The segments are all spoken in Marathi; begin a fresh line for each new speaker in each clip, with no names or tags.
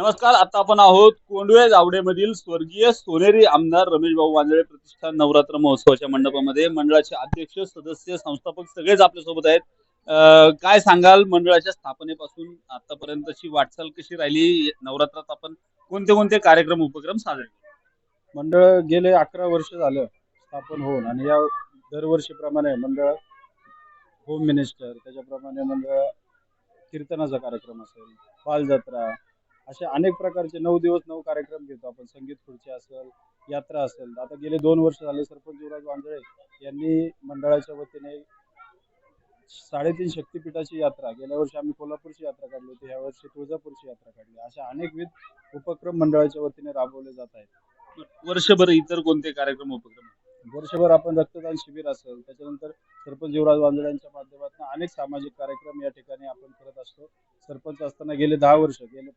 नमस्कार आता आपण आहोत कोंडवे जावडेमधील स्वर्गीय सोनेरी आमदार रमेश भाऊ वांजळे प्रतिष्ठान नवरात्र महोत्सवाच्या मंडपामध्ये. मंडळाचे अध्यक्ष सदस्य संस्थापक सगळेच आपल्यासोबत आहेत. काय सांगाल मंडळाच्या स्थापनेपासून आतापर्यंतची वाटचाल कशी राहिली? नवरात्रात आपण कोणते कोणते कार्यक्रम उपक्रम साजरे केले?
मंडळ गेले अकरा वर्ष झालं स्थापन होऊन आणि या दरवर्षीप्रमाणे मंडळ होम मिनिस्टर त्याच्याप्रमाणे मंडळ कीर्तनाचा कार्यक्रम असेल बालजत्रा असे अनेक प्रकारचे नऊ दिवस नऊ कार्यक्रम घेतो आपण. संगीत खुर्ची असेल यात्रा असेल. आता गेले दोन वर्ष झाले सरपंच युवराज वांजळे यांनी मंडळाच्या वतीने साडेतीन शक्तिपीठाची यात्रा गेल्या वर्षी आम्ही कोल्हापूरची यात्रा काढली होती यावर्षी तुळजापूरची यात्रा काढली. अशा अनेकविध उपक्रम मंडळाच्या वतीने राबवले जात आहेत.
वर्षभर इतर कोणते कार्यक्रम उपक्रम?
वर्षभर आपण रक्तदान शिबिर असेल त्याच्यानंतर सरपंच युवराज वांजळे यांच्या माध्यमातून अनेक सामाजिक कार्यक्रम या ठिकाणी आपण करत असतो. सरपंच असताना गेले दहा वर्ष गेले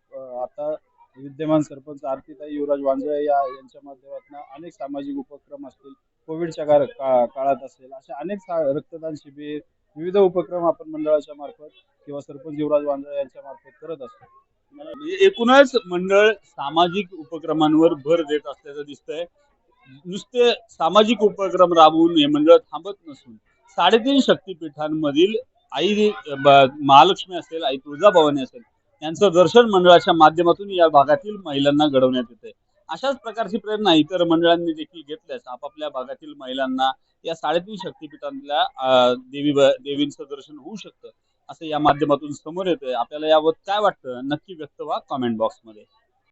विद्यमान सरपंच आरतीताई युवराज वांजळे या यांच्या माध्यमातून अनेक सामाजिक उपक्रम असतील कोविडच्या काळ का- काळात असेल असे अनेक रक्तदान शिबिर विविध उपक्रम आपण मंडळाच्या मार्फत किंवा सरपंच युवराज वांजळे यांच्या मार्फत करत असतो.
म्हणजे एकूणच मंडळ सामाजिक उपक्रमांवर भर देत असल्याचं दिसतंय. नुसते सामाजिक उपक्रम राबवून हे मंडळ थांबत नसून साडेतीन शक्तीपीठांमधील आई महालक्ष्मी असेल आई तुळजाभवानी असेल यांचं दर्शन मंडळाच्या माध्यमातून या भागातील महिलांना घडवण्यात येते अशाच प्रकारची प्रेरणा इतर मंडळांनी देखील घेतल्यास आपापल्या भागातील महिलांना या साडेतीन शक्तीपीठांतल्या देवी देवींचं दर्शन होऊ शकतं असं या माध्यमातून समोर येतंय. आपल्याला याबाबत काय वाटतं? नक्की व्यक्त व्हा कॉमेंट बॉक्समध्ये.